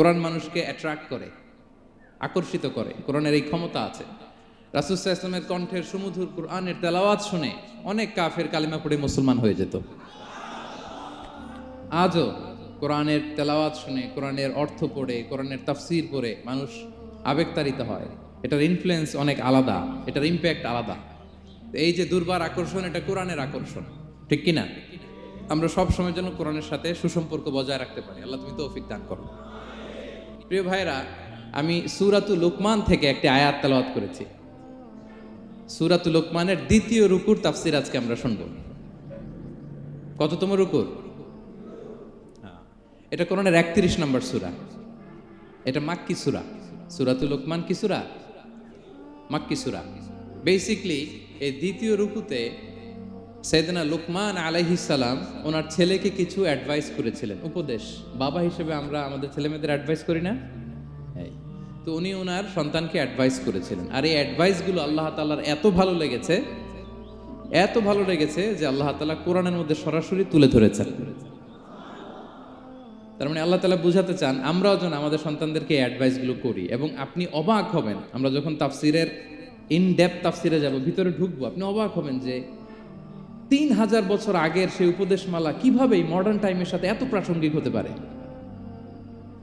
কোরআন মানুষকে অ্যাট্রাক্ট করে, আকর্ষিত করে, কোরআনের এই ক্ষমতা আছে। রাসুসাহ ইসলামের কণ্ঠের সুমধুর কোরআনের তেলাওয়াত শুনে অনেক কাফের কালিমা পড়ে মুসলমান হয়ে যেত। আজও কোরআনের তেলাওয়াত শুনে, কোরআনের অর্থ পড়ে, কোরআনের তাফসির পড়ে মানুষ আবেগতাড়িত হয়। এটার ইনফ্লুয়েন্স অনেক আলাদা, এটার ইম্প্যাক্ট আলাদা। এই যে দুর্বার আকর্ষণ, এটা কোরআনের আকর্ষণ, ঠিক কি না আমরা সব সময়ের জন্য কোরআনের সাথে সুসম্পর্ক বজায় রাখতে পারি। আল্লাহ তুমি তৌফিক দান করো। প্রিয় ভাইরা আমি সুরাতু লুকমান থেকে একটি আয়াত তেলাওয়াত করেছি। সুরাতু লুকমানের দ্বিতীয় রুকুর তাফসির আজকে আমরা শুনব। কততম রুকুর। এটা কোরআনের একত্রিশ নম্বর সুরা। এটা মাক্কি সুরা। সুরাতুল লোকমান কি সুরা? মাক্কি সুরা। বেসিকলি এই দ্বিতীয় রুকুতে সৈয়দনা লুকমান আলাইহিসালাম ওনার ছেলেকে কিছু অ্যাডভাইস করেছিলেন, উপদেশ। বাবা হিসেবে আমরা আমাদের ছেলেমেয়েদের অ্যাডভাইস করি না? তো উনি ওনার সন্তানকে অ্যাডভাইস করেছিলেন। আর এই অ্যাডভাইসগুলো আল্লাহ তাল্লার এত ভালো লেগেছে, এত ভালো লেগেছে যে আল্লাহ তালা কোরআনের মধ্যে সরাসরি তুলে ধরেছেন। তার মানে আল্লাহ তালা বুঝাতে চান, আমরাও যেন আমাদের সন্তানদেরকে এই অ্যাডভাইসগুলো করি এবং আপনি অবাক হবেন। আমরা যখন তাফসিরের ইন ডেপ তাফসিরে যাব, ভিতরে ঢুকবো, আপনি অবাক হবেন যে তিন হাজার বছর আগের সেই উপদেশমালা কীভাবে মডার্ন টাইমের সাথে এত প্রাসঙ্গিক হতে পারে?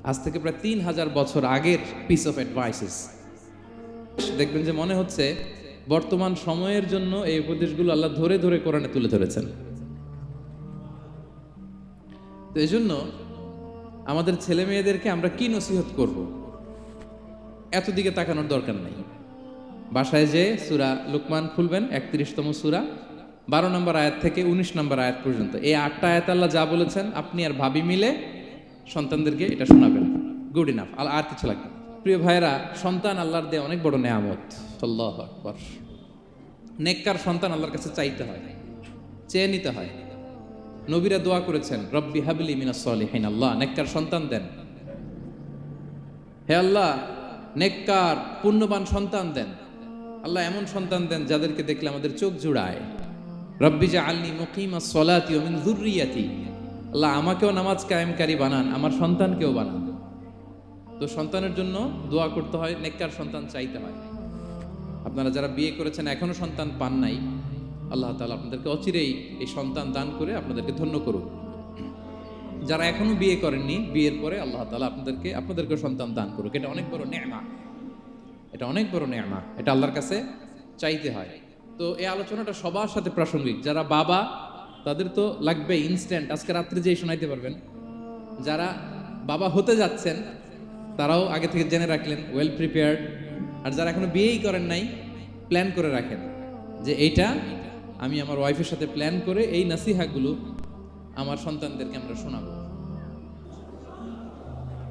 আজ থেকে প্রায় তিন হাজার বছর আগের পিস অফ অ্যাডভাইসেস দেখবেন যে মনে হচ্ছে বর্তমান সময়ের জন্য এই উপদেশগুলো আল্লাহ ধরে ধরে কোরআনে তুলে ধরেছেন। তো এই জন্য আমাদের ছেলে মেয়েদেরকে আমরা কি নসিহত করব? এত দিকে তাকানোর দরকার নেই। বাসায় যে সুরা লুকমান খুলবেন, একত্রিশতম সুরা। বারো নম্বর আয়াত থেকে উনিশ নম্বর আয়াত পর্যন্ত। এই আটটা আয়াত আল্লাহ যা বলেছেন, আপনি আর ভাবি মিলে সন্তানদেরকে এটা শোনাবেন। গুড ইনাফ আর আর কিছু লাগবে। প্রিয় ভাইরা সন্তান আল্লাহর দিয়ে অনেক বড় নেয়ামত। আল্লাহ আকবর। নেককার সন্তান আল্লাহর কাছে চাইতে হয়, চেয়ে নিতে হয়। নবীরা দোয়া করেছেন, রব্বি হাবলি মিনাস সলিহিন। আল্লাহ, নেককার সন্তান দেন। হে আল্লাহ, নেককার, পুণ্যবান সন্তান দেন। আল্লাহ এমন সন্তান দেন যাদেরকে দেখলে আমাদের চোখ জুড়ায়। রব্বি জা আলনি মুকিমা সলাতি ও মিন যুররিয়াতি। আল্লাহ আমাকেও নামাজ কায়েমকারী বানান, আমার সন্তানকেও বানান। তো সন্তানের জন্য দোয়া করতে হয়, নেককার সন্তান চাইতে হয়। আপনারা যারা বিয়ে করেছেন, এখনও সন্তান পান নাই, আল্লাহ তালা আপনাদেরকে অচিরেই এই সন্তান দান করে আপনাদেরকে ধন্য করুক। যারা এখনও বিয়ে করেননি, বিয়ের পরে আল্লাহ তালা আপনাদেরকে আপনাদেরকে সন্তান দান করুক। এটা অনেক বড় নেমা। এটা অনেক বড় নেমা। এটা আল্লাহর কাছে চাইতে হয়। তো এই আলোচনাটা সবার সাথে প্রাসঙ্গিক। যারা বাবা, তাদের তো লাগবে ইনস্ট্যান্ট আজকে রাত্রে যেই শোনাইতে পারবেন। যারা বাবা হতে যাচ্ছেন, তারাও আগে থেকে জেনে রাখলেন ওয়েল প্রিপেয়ার্ড আর যারা এখনও বিয়েই করেন নাই প্ল্যান করে রাখেন যে এইটা আমি আমার ওয়াইফের সাথে প্ল্যান করে এই নাসিহাগুলো আমার সন্তানদেরকে আমরা শোনাবো।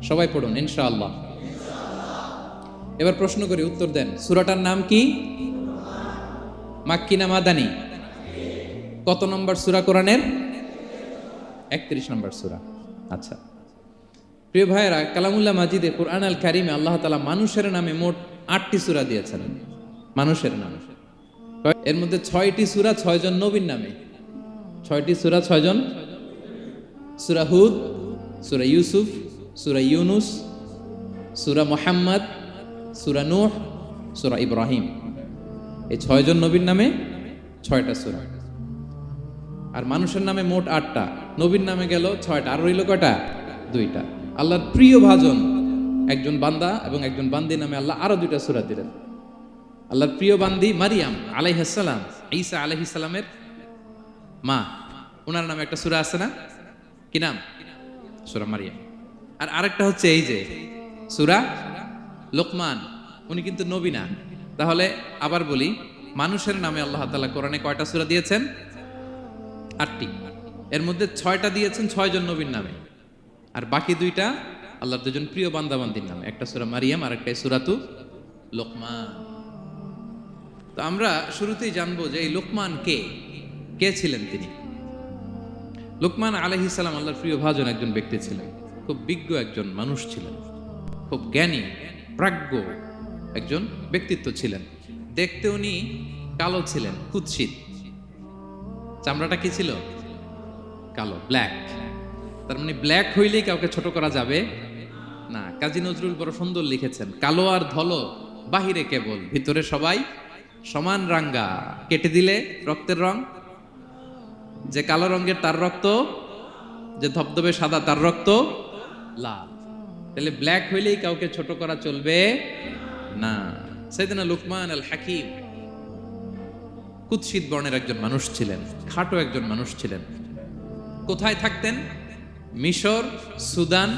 সবাই পড়ুন, ইনশাআল্লাহ। এবার প্রশ্ন করি, উত্তর দেন। সুরাটার নাম কি? মাক্কি না মাদানি? কত নম্বর সুরা কোরআনের? একত্রিশ নম্বর সুরা। আচ্ছা। প্রিয় ভাইয়েরা, কালামুল্লাহ মাজিদে কোরআন আল কারিমে আল্লাহ তালা মানুষের নামে মোট আটটি সুরা দিয়েছেন। মানুষের নামে। এর মধ্যে ছয়টি সুরা ছয়জন নবীর নামে। ছয়টি সুরা ছয়জন? সুরা হুদ, সুরা ইউসুফ, সুরা ইউনুস, সুরা মোহাম্মদ, সুরা নূহ, সুরা ইব্রাহিম। এই ছয়জন নবীর নামে ছয়টা সুরা। আর মানুষের নামে মোট আটটা। নবীর নামে গেল ছয়টা। আর রইল কয়টা? দুইটা। আল্লাহর প্রিয় ভাজন একজন বান্দা এবং একজন বান্দি নামে আল্লাহ আরও দুইটা সুরা দিলেন। আল্লাহর প্রিয় বান্দি মারিয়াম আলাইহাসালাম ঈসা আলাইহিসালামের মা। ওনার নামে একটা সুরা আছে না? কি নাম? সুরা মারিয়াম। আর আরেকটা হচ্ছে এই যে সুরা লোকমান। উনি কিন্তু নবী না। তাহলে আবার বলি, মানুষের নামে আল্লাহ তালা কোরআনে কয়টা সুরা দিয়েছেন? আটটি। এর মধ্যে ছয়টা দিয়েছেন ছয়জন নবীর নামে। আর বাকি দুইটা আল্লাহর দুজন প্রিয় বান্দাবান্দির নামে। একটা সুরা মারিয়াম, আর একটা সুরাতু লোকমান। তো আমরা শুরুতেই জানব যে এই লোকমান কে? কে ছিলেন তিনি? লোকমান আলহি সালাম আল্লাহর প্রিয় ভাজন একজন ব্যক্তি ছিলেন। খুব বিজ্ঞ একজন মানুষ ছিলেন। খুব জ্ঞানী, প্রাজ্ঞ একজন ব্যক্তিত্ব ছিলেন। দেখতে উনি কালো ছিলেন, কুৎসিত। চামড়াটা কি ছিল? কালো ব্ল্যাক তার মানে ব্ল্যাক হইলেই কাউকে ছোট করা যাবে না। কাজী নজরুল বড় সুন্দর লিখেছেন, কালো আর ধলো, বাহিরে কেবল, ভিতরে সবাই সমান রাঙ্গা। কেটে দিলে রক্তের রং, যে কালো রঙের তার রক্ত, যে ধবধবে সাদা তার রক্ত, লাল। তাহলে ব্ল্যাক হইলেই কাউকে ছোট করা চলবে না সেদিনা লুকমান আল হাকিম কুৎসিত বর্ণের একজন মানুষ ছিলেন, খাটো একজন মানুষ ছিলেন। কোথায় থাকতেন? মিশর, সুদান,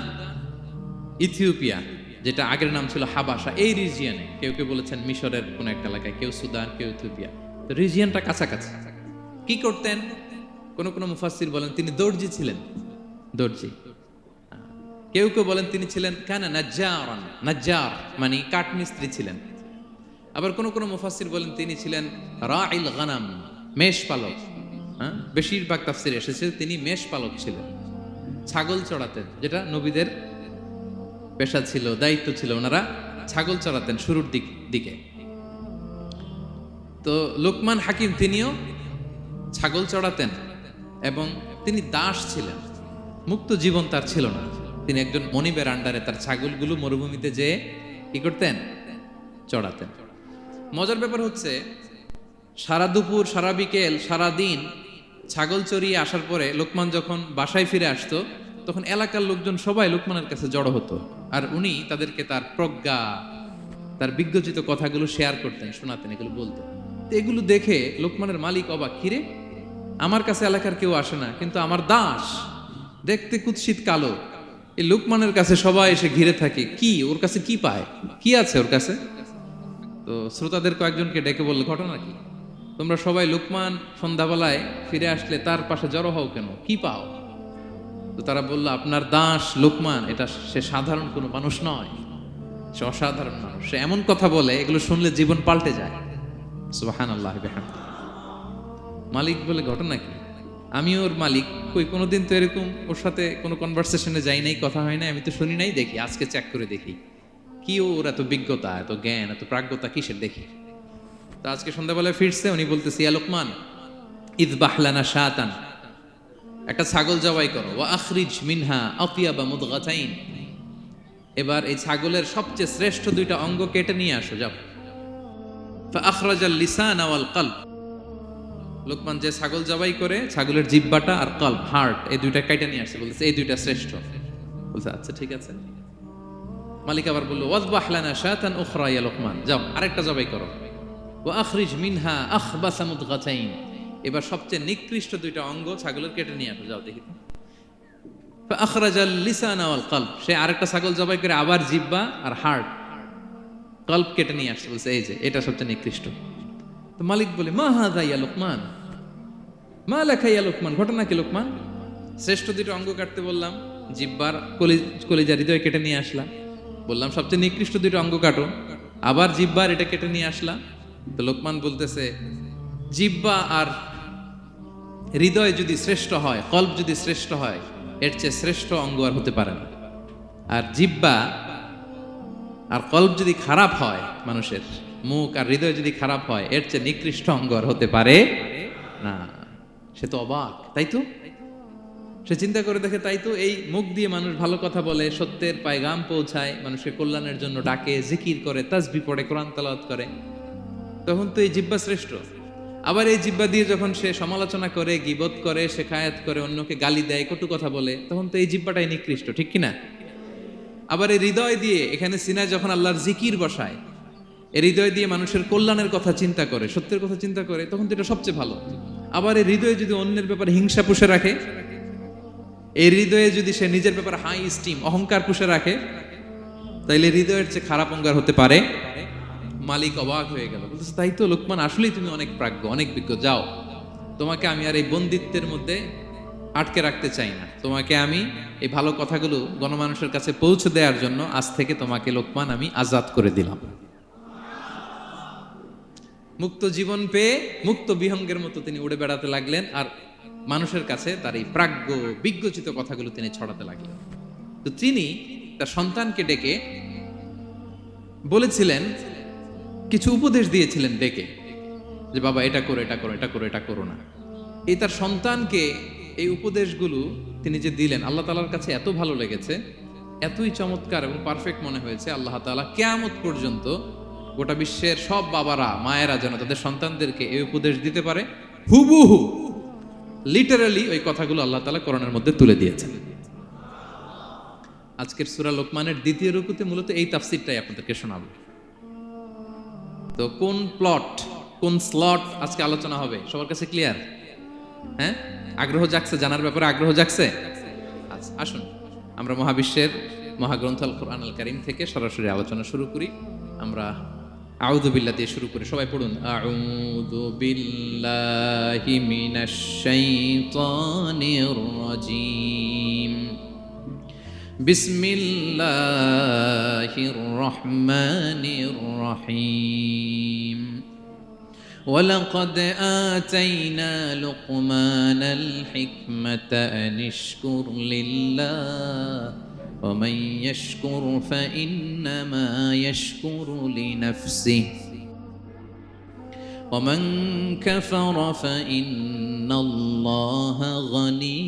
ইথিওপিয়া, যেটা আগের নাম ছিল হাবাসা। এই রিজিয়নে কেউ কেউ বলেছেন মিশরের কোন একটা এলাকায়, কেউ সুদান, কেউ ইথিওপিয়া। তো রিজিয়নটা কাছাকাছি। কি করতেন? কোন কোন মুফাসির বলেন, তিনি দর্জি ছিলেন। দর্জি। কেউ কেউ বলেন তিনি ছিলেন কেন নাজ্জার নাজ্জার মানে কাঠমিস্ত্রি ছিলেন। আবার কোন কোন মুফাসির বলেন তিনি ছিলেন রাইল গানাম, মেষ পালক। হ্যাঁ? বেশিরভাগ তাফসির এসেছে তিনি মেষ পালক ছিলেন। ছাগল চড়াতেন, যেটা নবীদের পেশা ছিল, দায়িত্ব ছিল, ওনারা ছাগল চড়াতেন শুরুর দিক, দিকে। তো লোকমান হাকিম তিনিও ছাগল চড়াতেন এবং তিনি দাস ছিলেন। মুক্ত জীবন তার ছিল না। তিনি একজন মনিবের আন্ডারে, তার ছাগলগুলো মরুভূমিতে যেয়ে কি করতেন? চড়াতেন। মজার ব্যাপার হচ্ছে, সারা দুপুর, সারা বিকেল, সারা দিন ছাগল চড়িয়ে আসার পরে লোকমান যখন বাসায় ফিরে আসতো, তখন এলাকার লোকজন সবাই লোকমানের কাছে জড়ো হতো। আর উনি তাদেরকে তার প্রজ্ঞা, তার বিজ্ঞচিত কথাগুলো শেয়ার করতেন, শোনাতেন, এগুলো বলতেন। তো এগুলো দেখে লোকমানের মালিক অবাক কিরে আমার কাছে এলাকার কেউ আসে না, কিন্তু আমার দাস দেখতে কুৎসিত কালো। এই লোকমানের কাছে সবাই এসে ঘিরে থাকে, কি? ওর কাছে কি পায়? কি আছে ওর কাছে? তো শ্রোতাদের কয়েকজনকে ডেকে বলল, ঘটনা কি? তোমরা সবাই লোকমান সন্ধ্যাবেলায় ফিরে আসলে তার পাশে জড়ো হও কেন? কি পাও? তো তারা বলল, আপনার দাস লোকমান, এটা সে সাধারণ কোনো মানুষ নয়। সে অসাধারণ মানুষ। সে এমন কথা বলে, এগুলো শুনলে জীবন পাল্টে যায়। সুবাহান আল্লাহ মালিক বলে, ঘটনা কি? আমি ওর মালিক, কই কোনোদিন তো এরকম ওর সাথে কোনো কনভারসেশনে যাই নাই, কথা হয় না আমি তো শুনি নাই, দেখি, আজকে চেক করে দেখি। কি ওর এত বিজ্ঞতা, এত জ্ঞান, এত প্রাজ্ঞতা কিসের দেখি? তো আজকে সন্ধ্যাবেলায় ফিরছে, উনি বলতেছি ঈদ বাহলানা শাতান, একটা ছাগল জবাই করো ও আখরিজ মিনহা আফিয়া বা মুদগাতাইন। এবার এই ছাগলের সবচেয়ে শ্রেষ্ঠ দুইটা অঙ্গ কেটে নিয়ে আসো, যাও। আখরাজাল লিসান আওয়াল কলব। লোকমান যে ছাগল জবাই করে, ছাগলের জিব্বাটা আর কলব হার্ট, এই দুইটা কেটে নিয়ে আসছে বলছে এই দুইটা শ্রেষ্ঠ। বলছে আচ্ছা ঠিক আছে। মালিক আবার বলল, ওয়াজবাহ লানা শাতান উখরা ইয়া লোকমান। যাও, আরেকটা জবাই করো। ও আখরিজ মিনহা আখবাসা মুদগাতাইন। এবার সবচেয়ে নিকৃষ্ট দুইটা অঙ্গ ছাগলের কেটে নিয়ে আসো, যাও দেখি। আখরাজাল লিসান আওয়াল কলব সে আরেকটা ছাগল জবাই করে, আবার জিব্বা আর হার্ট, কল্প কেটে নিয়ে আসছে, বলছে, এই যে, এটা সবচেয়ে নিকৃষ্ট। তো মালিক বলে, মা হাদা ইয়া লোকমান? মা লেখা ইয়া লোকমান? ঘটনা কি লোকমান? শ্রেষ্ঠ দুটো অঙ্গ কাটতে বললাম, জিব্বার কলি কলিজা হৃদয় কেটে নিয়ে আসলাম। বললাম, সবচেয়ে নিকৃষ্ট দুটো অঙ্গ কাটো। আবার জিব্বার এটা কেটে নিয়ে আসলাম। তো লোকমান বলতেছে, জিব্বা আর হৃদয় যদি শ্রেষ্ঠ হয়, কল্প যদি শ্রেষ্ঠ হয়, এর চেয়ে শ্রেষ্ঠ অঙ্গ আর হতে পারে না। আর জিব্বা আর কল্প যদি খারাপ হয় মানুষের মুখ আর হৃদয় যদি খারাপ হয়, এর চেয়ে নিকৃষ্ট অঙ্গ আর হতে পারে না। সে তো অবাক, তাই তো? সে চিন্তা করে দেখে তাই তো এই মুখ দিয়ে মানুষ ভালো কথা বলে, সত্যের পায়গাম পৌঁছায় মানুষের কল্যাণের জন্য ডাকে, জিকির করে তাজবি পড়ে, কোরআন তালাত করে। তখন তো এই জিব্বা শ্রেষ্ঠ। আবার এই জিব্বা দিয়ে যখন সে সমালোচনা করে, গিবত করে শেখায়াত করে, অন্যকে গালি দেয়, কটু কথা বলে, তখন তো এই জিব্বাটাই নিকৃষ্ট, ঠিক কিনা? আবার এই হৃদয় দিয়ে, এখানে সিনায় যখন আল্লাহর জিকির বসায় হৃদয় দিয়ে মানুষের কল্যাণের কথা চিন্তা করে, সত্যের কথা চিন্তা করে, তখন তো এটা সবচেয়ে ভালো। আবার এই হৃদয়ে যদি অন্যের ব্যাপারে হিংসা পুষে রাখে এই হৃদয়ে যদি সে নিজের ব্যাপারে হাই স্টিম অহংকার পুষে রাখে, তাইলে হৃদয়ের চেয়ে খারাপ অঙ্গার হতে পারে। মালিক অবাক হয়ে গেল, বলতেছে, তাই তো লোকমান, আসলেই তুমি অনেক প্রাজ্ঞ, অনেক বিজ্ঞ, যাও। তোমাকে আমি আর এই বন্দিত্বের মধ্যে আটকে রাখতে চাই না। তোমাকে আমি এই ভালো কথাগুলো গণমানুষের কাছে পৌঁছে দেওয়ার জন্য আজ থেকে তোমাকে লোকমান আমি আজাদ করে দিলাম। মুক্ত জীবন পেয়ে মুক্ত বিহঙ্গের মতো তিনি উড়ে বেড়াতে লাগলেন আর মানুষের কাছে তার এই প্রাজ্ঞ, বিজ্ঞচিত কথাগুলো তিনি ছড়াতে লাগলেন। তো তিনি তার সন্তানকে ডেকে বলেছিলেন, কিছু উপদেশ দিয়েছিলেন ডেকে, যে বাবা, এটা করো এটা করো এটা করো এটা করো না। এই তার সন্তানকে এই উপদেশগুলো তিনি যে দিলেন, আল্লাহ তালার কাছে এত ভালো লেগেছে, এতই চমৎকার এবং পারফেক্ট মনে হয়েছে, আল্লাহ তাআলা কেয়ামত পর্যন্ত গোটা বিশ্বের সব বাবারা, মায়েরা যেন তাদের সন্তানদেরকে এই উপদেশ দিতে পারে। হুবহু লিটারালি ওই কথাগুলো আল্লাহ তাআলা কোরআনের মধ্যে তুলে দিয়েছেন। আজকের সুরা লোকমানের দ্বিতীয় রুকুতে মূলত এই তাফসিরটাই আপনাদেরকে শোনাবো। তো কোন প্লট কোন স্লট আজকে আলোচনা হবে? সবার কাছে ক্লিয়ার হ্যাঁ? আগ্রহ জাগছে, জানার ব্যাপারে আগ্রহ জাগছে? আচ্ছা আসুন। আমরা মহাবিশ্বের মহাগ্রন্থ আল কোরআন আল কারিম থেকে সরাসরি আলোচনা শুরু করি। আমরা আউযু বিল্লাহ দিয়ে শুরু করি সবাই পড়ুন আউযু বিল্লাহি মিনাশ শাইতানির রাজিম بسم الله الرحمن الرحيم ولقد آتينا لقمان الحكمة أن اشكر لله ومن يشكر فإنما يشكر لنفسه ومن كفر فإن الله غني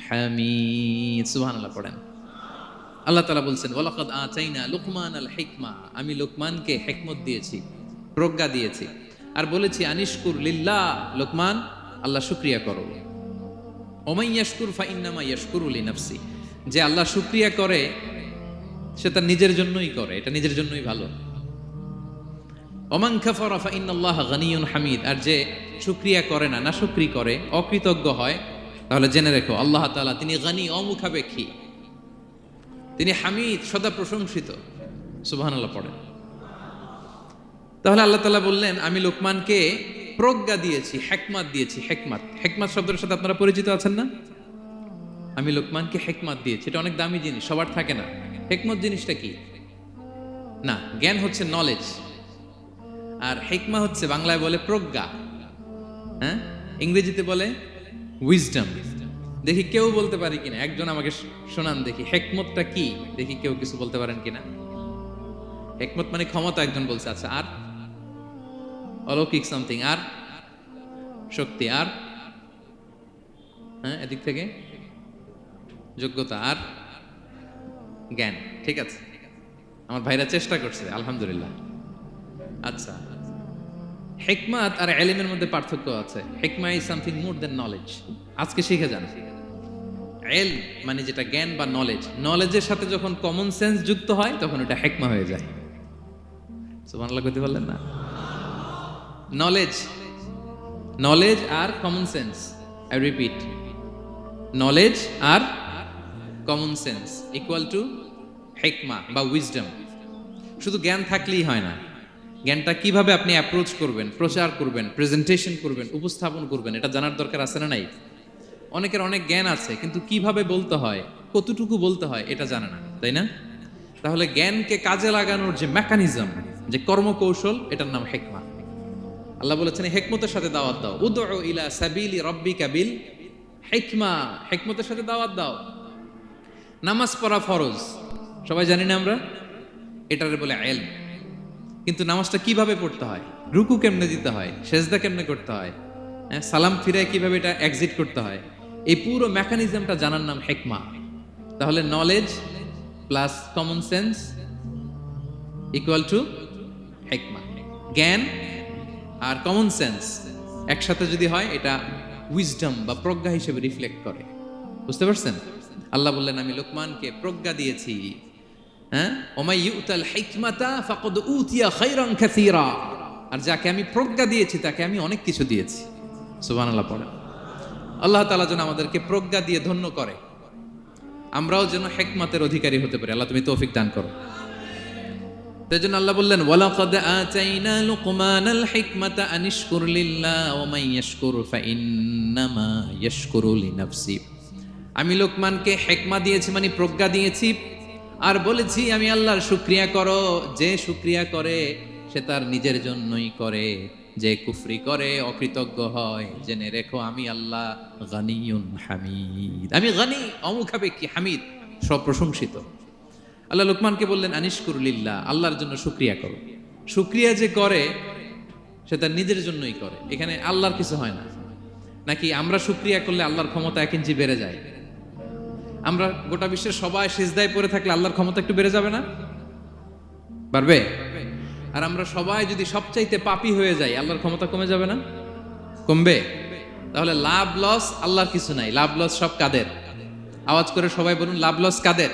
حميد سبحان الله পড়েন আল্লাহ তালা বলছেন ওলাকাদ আচাইনা লুকমান আল হিকমা আমি লোকমানকে হেকমত দিয়েছি প্রজ্ঞা দিয়েছি আর বলেছি আনিশকুর লিল্লাহ লোকমান আল্লাহ শুক্রিয়া করো ওমাই ইয়াশকুর ফা ইন্নামা ইয়াশকুরু লিনাফসি যে আল্লাহ শুক্রিয়া করে, সে তার নিজের জন্যই করে, এটা নিজের জন্যই ভালো। ওমান খাফারা ফা ইন্নাল্লাহ গানিয়ুন হামিদ, আর যে শুক্রিয়া করে না না শুক্রি করে, অকৃতজ্ঞ হয়, তাহলে জেনে রেখো, আল্লাহ তাআলা তিনি গানি, অমুখাপেক্ষী। তিনি হামিদ, সদা প্রশংসিত। সুবহানাল্লাহ পড়েন। তাহলে আল্লাহ তাআলা বললেন, আমি লোকমানকে প্রজ্ঞা দিয়েছি, হেকমাত দিয়েছি, হেকমাত। হেকমাত শব্দের সাথে আপনারা পরিচিত আছেন না? আমি লোকমানকে হেকমাত দিয়েছি, এটা অনেক দামি জিনিস, সবার থাকে না। হেকমত জিনিসটা কি? না, জ্ঞান হচ্ছে নলেজ আর হেকমা হচ্ছে বাংলায় বলে প্রজ্ঞা। হ্যাঁ? ইংরেজিতে বলে উইজডম দেখি কেউ বলতে পারি কিনা, একজন আমাকে শোনান দেখি, হেকমতটা কি? দেখি কেউ কিছু বলতে পারেন কিনা। হেকমত মানে ক্ষমতা, একজন বলছে আচ্ছা আর? অলৌকিক সামথিং আর? শক্তি, আর? হ্যাঁ এদিক থেকে? যোগ্যতা আর জ্ঞান। ঠিক আছে? আমার ভাইরা চেষ্টা করছে, আলহামদুলিল্লাহ। আচ্ছা। হেকমাত আর এলিমের মধ্যে পার্থক্য আছে। হেকমা is something more than knowledge আজকে শিখে যান। এল মানে যেটা জ্ঞান বা নলেজ নলেজের সাথে যখন কমন সেন্স যুক্ত হয়, তখন ওটা হেকমা হয়ে যায়। সুবহানাল্লাহ কইতে পারলেন না? Knowledge knowledge R common sense I repeat knowledge R common sense equal to হেকমা বা উইজডম শুধু জ্ঞান থাকলেই হয় না। জ্ঞানটা কীভাবে আপনি অ্যাপ্রোচ করবেন, প্রচার করবেন প্রেজেন্টেশন করবেন, উপস্থাপন করবেন, এটা জানার দরকার আছে না নাই? অনেকের অনেক জ্ঞান আছে, কিন্তু কীভাবে বলতে হয়, কতটুকু বলতে হয়, এটা জানে না, তাই না? তাহলে জ্ঞানকে কাজে লাগানোর যে মেকানিজম যে কর্মকৌশল, এটার নাম হেকমা আল্লাহ বলেছেন হেকমতের সাথে দাওয়াত দাও। উদউ ইলা সাবিলি রব্বিকা বিল হেকমা হেকমতের সাথে দাওয়াত দাও। নামাজ পড়া ফরজ। সবাই জানি না আমরা? এটারে বলে এল কিন্তু নামাজটা কীভাবে পড়তে হয়? রুকু কেমনে দিতে হয়? সেজদা কেমনে করতে হয়? হ্যাঁ, সালাম ফিরে কীভাবে এটা এক্সিট করতে হয়? এই পুরো মেকানিজমটা জানার নাম হেকমা তাহলে knowledge plus common sense equal to হেকমা জ্ঞান আর কমন সেন্স একসাথে যদি হয় এটা উইজডম বা প্রজ্ঞা হিসেবে রিফ্লেক্ট করে। বুঝতে পারছেন? আল্লাহ বললেন, আমি লোকমানকে প্রজ্ঞা দিয়েছি। হ্যাঁ? ওমাই ইউতাল হিকমাতা ফাকাদ উতিয়া খাইরান কাসীরা। আর যাকে আমি প্রজ্ঞা দিয়েছি, তাকে আমি অনেক কিছু দিয়েছি। সুবান আল্লাহ পড়ে। আল্লাহ তাআলা যেন আমাদেরকে প্রজ্ঞা দিয়ে ধন্য করে। আমরাও যেন হেকমাতের অধিকারী হতে পারি। আল্লাহ তুমি তৌফিক দান করো। তাই জন্য আল্লাহ বললেন, ওয়ালাকাদ আতাইনা লুকমানাল হিকমাতা আনিশকুর লিল্লাহ ওয়া মান ইয়াশকুর ফাইন্নামা ইয়াশকুরু লিনাফসি। আমি লোকমানকে হেকমা দিয়েছি মানে প্রজ্ঞা দিয়েছি, আর বলেছি, আমি আল্লাহর শুক্রিয়া করো, যে শুক্রিয়া করে, সে তার নিজের জন্যই করে। যে কুফরি করে, অকৃতজ্ঞ হয়, জেনে রেখো, আমি আল্লাহ গানিয়ুন হামিদ। আমি গানি অমুখাপেক্ষী হামিদ? প্রশংসিত আল্লাহ লোকমানকে বললেন আনিশকুরুলিল্লাহ আল্লাহর জন্য শুক্রিয়া করো। শুক্রিয়া যে করে, সে তার নিজের জন্যই করে। এখানে আল্লাহর কিছু হয় না। নাকি আমরা শুক্রিয়া করলে আল্লাহর ক্ষমতা এক ইঞ্চি বেড়ে যায়? আমরা গোটা বিশ্বের সবাই সিজদায় পড়ে থাকলে আল্লাহর ক্ষমতা একটু বেড়ে যাবে না? পারবে? আর আমরা সবাই যদি সবচাইতে পাপী হয়ে যাই, আল্লাহর ক্ষমতা কমে যাবে না? কমবে? তাহলে লাভ লস আল্লাহর কিছু নাই। লাভ লস সব কাদের? আওয়াজ করে সবাই বলুন, লাভ লস কাদের?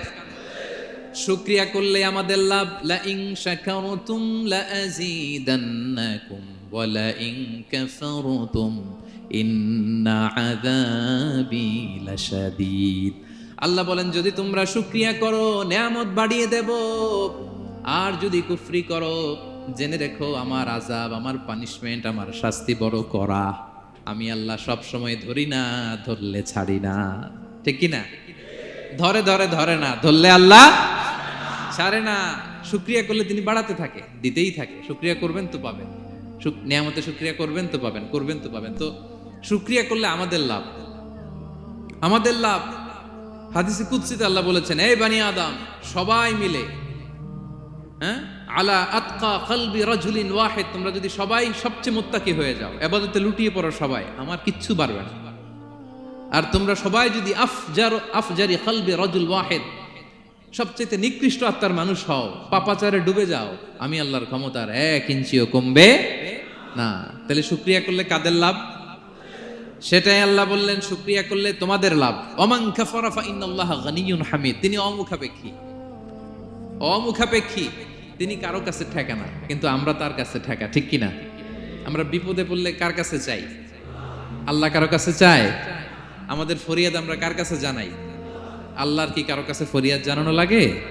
শুক্রিয়া করলে আমাদের লাভ লা ইন শাকারতুম লা আযীদান্নাকুম ওয়া লা ইন কাফারতুম, ইন্না আযাবি লাশাদীদ। আল্লাহ বলেন, যদি তোমরা শুক্রিয়া করো, নেয়ামত বাড়িয়ে দেব। আর যদি কুফরি করো, জেনে রেখো আমার আজাব আমার পানিশমেন্ট আমার শাস্তি বড় করা আমি আল্লাহ সব সময় ধরি না, ধরলে ছাড়ি না। ঠিক না ধরে ধরে ধরে না, ধরলে আল্লাহ ছাড়ে না। শুক্রিয়া করলে তিনি বাড়াতে থাকে, দিতেই থাকে। শুক্রিয়া করবেন তো পাবেন। নিয়ামতে শুক্রিয়া করবেন তো পাবেন, করবেন তো পাবেন। তো শুক্রিয়া করলে আমাদের লাভ। আমাদের লাভ হাদিসে কুৎসিতে আল্লাহ বলেছেন, এই বানি আদাম, সবাই মিলে হ্যাঁ আলা আতকা কলবি রাজুলিন ওয়াহেদ, তোমরা যদি সবাই সবচেয়ে মুত্তাকি হয়ে যাও, এবাদতে লুটিয়ে পড়ো সবাই, আমার কিচ্ছু পারবে না। আর তোমরা সবাই যদি আফজার, আফজারি কলবি রাজুল ওয়াহেদ, সবচেয়ে নিকৃষ্ট আত্মার মানুষ হও, পাপাচারে ডুবে যাও, আমি আল্লাহর ক্ষমতার এক ইঞ্চিও কমবে না। তাহলে শুক্রিয়া করলে কাদের লাভ? সেটাই আল্লাহ বললেন, শুক্রিয়া করলে তোমাদের লাভ। অমাং কাফারা ফা ইন্নাল্লাহ গানিয়ুন হামিদ। তিনি অমুখাপেক্ষী। অমুখাপেক্ষী। তিনি কারও কাছে ঠেকা না, কিন্তু আমরা তার কাছে ঠেকা, ঠিক কিনা? আমরা বিপদে পড়লে কার কাছে চাই? আল্লাহ কারও কাছে চায়? আমাদের ফরিয়াদ আমরা কার কাছে জানাই? আল্লাহর কি কারও কাছে ফরিয়াদ জানানো লাগে?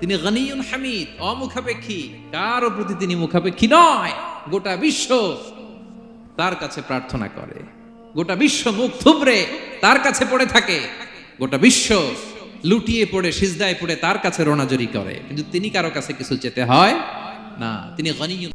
তিনি গনিয়ুন হামিদ, অমুখাপেক্ষী। কারও প্রতি তিনি মুখাপেক্ষী নয়, গোটা বিশ্ব তার কাছে প্রার্থনা করে। গোটা বিশ্ব মুখ থুবড়ে তার কাছে পড়ে থাকে। গোটা বিশ্ব লুটিয়ে পড়ে, সিজদায় পড়ে তার কাছে রোনাজরি করে। কিন্তু তিনি কারও কাছে কিছু যেতে হয় না। তিনি